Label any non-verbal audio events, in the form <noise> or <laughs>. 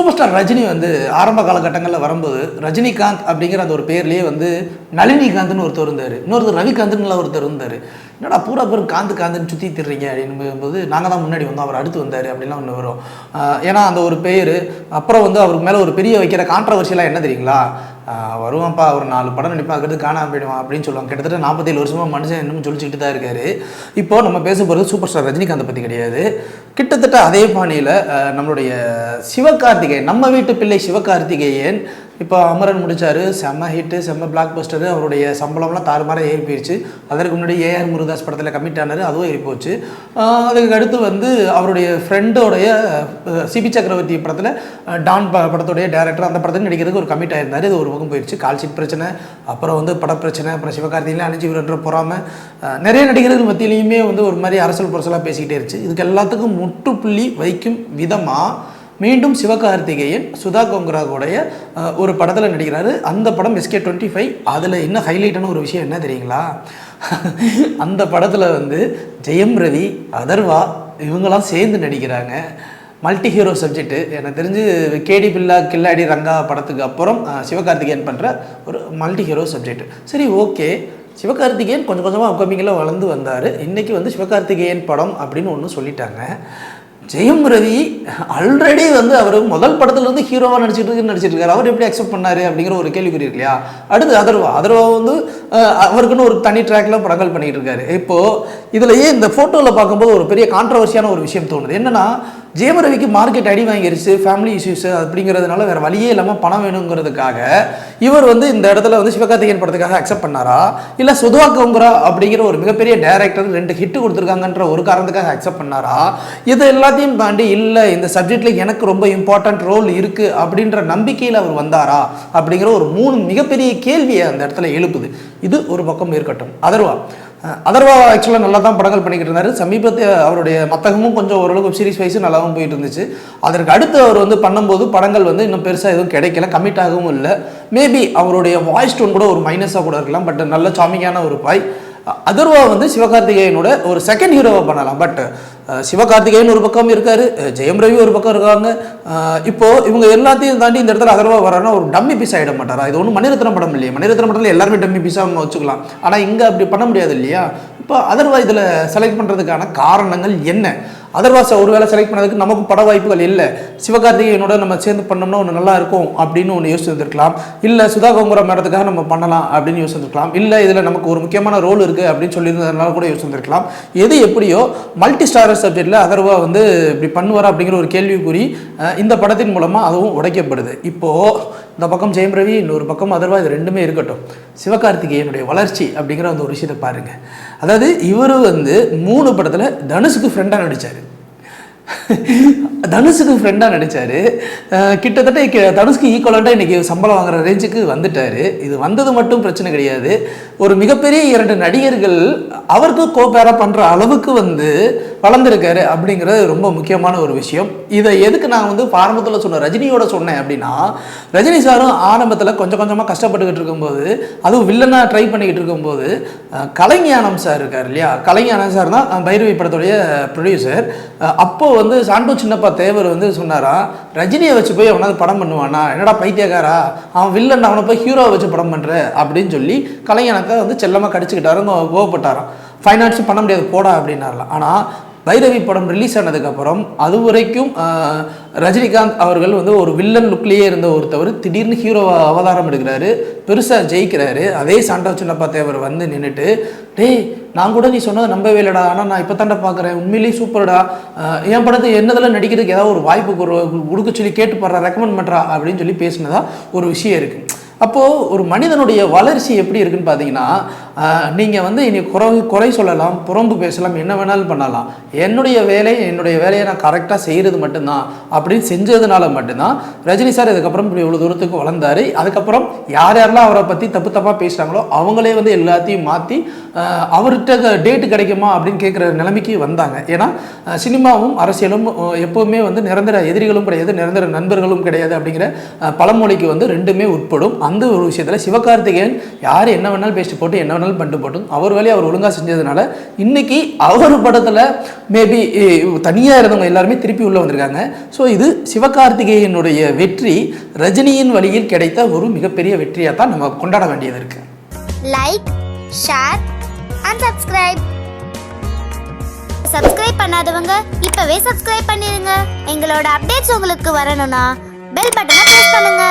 Super star Rajini வந்து ஆரம்ப காலகட்டங்களில் வரும்போது ரஜினிகாந்த் அப்படிங்கிற அந்த ஒரு பேர்லேயே வந்து நளினிகாந்த்னு ஒருத்தர் இருந்தார். இன்னொருத்தர் ரவிகாந்த்னு ஒருத்தர் இருந்தார். என்னடா பூரா பேரும் காந்து காந்துன்னு சுற்றி திடுறீங்க அப்படின்னு போது நாங்கள் தான் முன்னாடி வந்தோம் அவர் அடுத்து வந்தார் அப்படின்லாம் ஒன்று வரும். ஏன்னா அந்த ஒரு பேர் அப்புறம் வந்து அவருக்கு மேலே ஒரு பெரிய வைக்கிற கான்ட்ரவர்சியெலாம் என்ன தெரியுங்களா? வருவான்ப்பா ஒரு நாலு படம் நடிப்பாக்கிறது காணாம போயிடுவான் அப்படின்னு சொல்லுவாங்க. கிட்டத்தட்ட நாற்பத்தேழு வருஷமாக மனுஷன் இன்னும் சொல்லிச்சுக்கிட்டு தான் இருக்காரு. இப்போது நம்ம பேச போகிறது சூப்பர் ஸ்டார் ரஜினிகாந்தை பற்றி கிடையாது. கிட்டத்தட்ட அதே பாணியில் நம்மளுடைய சிவகார்த்திகேயன் நம்ம வீட்டு பிள்ளை சிவகார்த்திகேயன் இப்போ அமரன் முடித்தார் செம்ம ஹிட்டு செம்ம பிளாக் பஸ்டரு அவருடைய சம்பளம்லாம் தாறுமாறாக ஏறி போயிடுச்சு அதற்கு முன்னாடி ஏஆர் முருகதாஸ் படத்தில் கமிட் ஆனார் அதுவும் ஏறி போச்சு. அதுக்கு அடுத்து வந்து அவருடைய ஃப்ரெண்டோடைய சிபி சக்கரவர்த்தி படத்தில் டான் ப படத்துடைய டேரக்டர் அந்த படத்தில் நடிக்கிறதுக்கு ஒரு கமிட் ஆயிருந்தார். இது ஒரு பக்கம் போயிடுச்சு கால்ஷீட் பிரச்சனை அப்புறம் வந்து பட பிரச்சனை அப்புறம் சிவகார்த்திகேயன் அணிஞ்சு விடுற பொறாமல் நிறைய நடிகர்கள் மத்தியிலையுமே வந்து ஒரு மாதிரி அரசல் புரசலாக பேசிக்கிட்டே இருந்துச்சு. இதுக்கு எல்லாத்துக்கும் முற்றுப்புள்ளி வைக்கும் விதமாக மீண்டும் சிவகார்த்திகேயன் சுதா கோங்கராவுடைய ஒரு படத்தில் நடிக்கிறாரு. அந்த படம் எஸ்கே டுவெண்ட்டி ஃபைவ் அதில் என்ன ஹைலைட்டான ஒரு விஷயம் என்ன தெரியுங்களா? <laughs> அந்த படத்தில் வந்து ஜெயம் ரவி அதர்வா இவங்கெல்லாம் சேர்ந்து நடிக்கிறாங்க. மல்டி ஹீரோ சப்ஜெக்ட்டு எனக்கு தெரிஞ்சு கேடி பில்லா கில்லாடி ரங்கா படத்துக்கு அப்புறம் சிவகார்த்திகேயன் பண்ணுற ஒரு மல்டி ஹீரோ சப்ஜெக்ட் சரி ஓகே. சிவகார்த்திகேயன் கொஞ்சம் கொஞ்சமாக அப்கமிங்கில் வளர்ந்து வந்தார். இன்றைக்கி வந்து சிவகார்த்திகேயன் படம் அப்படின்னு ஒன்று சொல்லிட்டாங்க. ஜெயம் ரவி ஆல்ரெடி வந்து அவர் முதல் படத்துலேருந்து ஹீரோவாக நடிச்சிட்டு இருக்கு நடிச்சிட்டு இருக்காரு. அவர் எப்படி அக்செப்ட் பண்ணார் அப்படிங்கிற ஒரு கேள்விக்குறி இருக்கு இல்லையா? அடுத்து அதர்வா. அதர்வா வந்து அவருக்குன்னு ஒரு தனி ட்ராக்ல படங்கள் பண்ணிட்டு இருக்காரு. இப்போது இதுலயே இந்த ஃபோட்டோவில் பார்க்கும்போது ஒரு பெரிய கான்ட்ரவர்சியான ஒரு விஷயம் தோணுது. என்னன்னா ஜெயமரவிக்கு மார்க்கெட் அடி வாங்கிருச்சு ஃபேமிலி இஷ்யூஸ் அப்படிங்கிறதுனால வேற வழியே இல்லாமல் பணம் வேணுங்கிறதுக்காக இவர் வந்து இந்த இடத்துல வந்து சிவகார்த்திகேயன் படத்துக்காக அக்செப்ட் பண்ணாரா? இல்லை சுதுவா கோங்கரா அப்படிங்கிற ஒரு மிகப்பெரிய டேரக்டர் ரெண்டு ஹிட் கொடுத்துருக்காங்கன்ற ஒரு காரணத்துக்காக அக்செப்ட் பண்ணாரா? இது எல்லாத்தையும் தாண்டி இல்லை இந்த சப்ஜெக்டில் எனக்கு ரொம்ப இம்பார்ட்டன்ட் ரோல் இருக்கு அப்படின்ற நம்பிக்கையில் அவர் வந்தாரா? அப்படிங்கிற ஒரு மூணு மிகப்பெரிய கேள்வியை அந்த இடத்துல எழுப்புது. இது ஒரு பக்கம் இருக்கட்டும். அதர்வா அதர்வா ஆக்சுவலாக நல்லா தான் படங்கள் பண்ணிக்கிட்டு இருந்தார் சமீபத்தில் அவருடைய மத்தகமும் கொஞ்சம் ஓரளவுக்கு சீரிஸ் வைஸும் நல்லாவும் போயிட்டு இருந்துச்சு அதற்கு அடுத்து அவர் வந்து பண்ணும்போது படங்கள் வந்து இன்னும் பெருசாக எதுவும் கிடைக்கல கமிட் ஆகவும் இல்லை. மேபி அவருடைய வாய்ஸ் டோன் கூட ஒரு மைனஸாக கூட இருக்கலாம் பட் நல்ல சாமிங்கான ஒரு பாய் அதர்வா வந்து சிவகார்த்திகேயனோட ஒரு செகண்ட் ஹீரோவை பண்ணலாம் பட் சிவகார்த்திகேயன் ஒரு பக்கம் இருக்காரு ஜெயம் ரவி ஒரு பக்கம் இருக்காங்க. இப்போ இவங்க எல்லாத்தையும் தாண்டி இந்த இடத்துல அகர்வா வரானா ஒரு டம்மி பீஸ் ஆகிட மாட்டாரா? இது ஒன்றும் மணிரத்னம் படம் இல்லையா. மணிரத்னம் படத்தில் எல்லாருமே டம்மி பீஸாக அவங்க வச்சுக்கலாம். ஆனால் இங்கே அப்படி பண்ண முடியாது இல்லையா? இப்போ அதர்வா இதில் செலக்ட் பண்ணுறதுக்கான காரணங்கள் என்ன? அதர்வாஸ் ஒருவேளை செலக்ட் பண்ணதுக்கு நமக்கு பட வாய்ப்புகள் இல்லை. சிவகார்த்திகேயனோட நம்ம சேர்ந்து பண்ணோம்னா ஒன்று நல்லா இருக்கும் அப்படின்னு ஒன்று யோசிச்சிருந்திருக்கலாம். இல்லை சுதா கோங்குரா மேடத்துக்காக நம்ம பண்ணலாம் அப்படின்னு யோசிச்சிருக்கலாம் இல்லை இதில் நமக்கு ஒரு முக்கியமான ரோல் இருக்குது அப்படின்னு சொல்லியிருந்ததுனால கூட யோசிச்சிருக்கலாம் எது எப்படியோ மல்டி ஸ்டாரர் சப்ஜெக்டில் அதர்வா வந்து இப்படி பண்ணுவார் அப்படிங்கிற ஒரு கேள்விக்குறி இந்த படத்தின் மூலமாக அதுவும் உடைக்கப்படுது. இப்போது இந்த பக்கம் ஜெயம் ரவி இன்னொரு பக்கம் அதர்வா இது ரெண்டுமே இருக்கட்டும். சிவகார்த்திகேயனுடைய வளர்ச்சி அப்படிங்கிற அந்த ஒரு விஷயத்தை பாருங்கள் அதாவது இவர் வந்து மூணு படத்தில் தனுஷுக்கு ஃப்ரெண்டாக நடித்தார் தனுஷுக்கு ஃப்ரெண்டாக நடித்தார் கிட்டத்தட்ட இக்க- தனுஷ்க்கு ஈக்குவலண்ட்டாக இன்றைக்கி சம்பளம் வாங்குற ரேஞ்சுக்கு வந்துட்டார். இது வந்தது மட்டும் பிரச்சனை கிடையாது. ஒரு மிகப்பெரிய இரண்டு நடிகர்கள் அவருக்கு கோப்பேராக பண்ணுற அளவுக்கு வந்து வளர்ந்துருக்காரு அப்படிங்கிறது ரொம்ப முக்கியமான ஒரு விஷயம். இதை எதுக்கு நான் வந்து ஆரம்பத்தில் சொன்ன ரஜினியோட சொன்னேன் அப்படின்னா ரஜினி சாரும் ஆரம்பத்தில் கொஞ்சம் கொஞ்சமாக கஷ்டப்பட்டுக்கிட்டு இருக்கும்போது அதுவும் வில்லனாக ட்ரை பண்ணிக்கிட்டு இருக்கும்போது கலைஞானம் சார் இருக்கார் இல்லையா? கலைஞானம் சார் தான் பைரவி படத்துடைய ப்ரொடியூசர் அப்போது வந்து சாண்டோ சின்னப்பா தேவர் வந்து சொன்னாரா ரஜினியை வச்சு போய் அவனாவது படம் பண்ணுவானா? என்னடா பைத்தியக்காரா? அவன் வில்லன் அவனை போய் ஹீரோவை வச்சு படம் பண்ணுற அப்படின்னு சொல்லி கலைஞானத்தை வந்து செல்லமாக கடிச்சுக்கிட்டாரு கோவப்பட்டாராம். ஃபைனான்ஸும் பண்ண முடியாது போடா அப்படின்னாரலாம். ஆனால் வைரவி படம் ரிலீஸ் ஆனதுக்கப்புறம் அது வரைக்கும் ரஜினிகாந்த் அவர்கள் வந்து ஒரு வில்லன் லுக்லேயே இருந்த ஒருத்தவர் திடீர்னு ஹீரோ அவதாரம் எடுக்கிறாரு பெருசாக ஜெயிக்கிறாரு அதே சாண்டா சின்னப்பா தேவர் வந்து நின்றுட்டு டேய் நான் கூட நீ சொன்னதை நம்பவே இல்லைடா ஆனால் நான் இப்போ தாண்டா பார்க்குறேன் உண்மையிலேயே சூப்பர்டா என் படத்தை என்னதெல்லாம் நடிக்கிறதுக்கு ஏதாவது ஒரு வாய்ப்பு கொடு- கொடுக்க சொல்லி கேட்டு ரெக்கமெண்ட் பண்ணுறா அப்படின்னு சொல்லி பேசினதா ஒரு விஷயம் இருக்குது அப்போது ஒரு மனிதனுடைய வளர்ச்சி எப்படி இருக்குன்னு பார்த்தீங்கன்னா நீங்கள் வந்து இனி குறை குறை சொல்லலாம் புறம்பு பேசலாம் என்ன வேணாலும் பண்ணலாம். என்னுடைய வேலை என்னுடைய வேலையை நான் கரெக்டாக செய்கிறது மட்டும்தான். அப்படின்னு செஞ்சதுனால மட்டும்தான் ரஜினி சார் இதுக்கப்புறம் இப்படி இவ்வளோ தூரத்துக்கு வளர்ந்தாரு. அதுக்கப்புறம் யார் யாரெல்லாம் அவரை பற்றி தப்பு தப்பாக பேசுகிறாங்களோ அவங்களே வந்து எல்லாத்தையும் மாற்றி அவர்கிட்ட டேட்டு கிடைக்குமா அப்படின்னு கேட்குற நிலைமைக்கு வந்தாங்க. ஏன்னா சினிமாவும் அரசியலும் எப்போவுமே வந்து நிரந்தர எதிரிகளும் கிடையாது நிரந்தர நண்பர்களும் கிடையாது அப்படிங்கிற பழமொழிக்கு வந்து ரெண்டுமே உட்படும். அந்த ஒரு விஷயத்தில் சிவகார்த்திகேயன் யார் என்ன வேணாலும் பேசிட்டு போட்டு என்ன வேணாலும் வேணாலும் பண்ணிட்டு போட்டும். அவர் வேலையை அவர் ஒழுங்காக செஞ்சதுனால இன்னைக்கு அவர் படத்தில் மேபி தனியாக இருந்தவங்க எல்லாருமே திருப்பி உள்ளே வந்திருக்காங்க. ஸோ இது சிவகார்த்திகேயனுடைய வெற்றி ரஜினியின் வழியில் கிடைத்த ஒரு மிகப்பெரிய வெற்றியாக தான் நம்ம கொண்டாட வேண்டியது இருக்குது like share and subscribe subscribe பண்ணாதவங்க இப்பவே சப்ஸ்கிரைப் பண்ணிருங்க. எங்களோட அப்டேட்ஸ் உங்களுக்கு வரணும்னா பெல் பட்டனை ப்ரெஸ் பண்ணுங்க.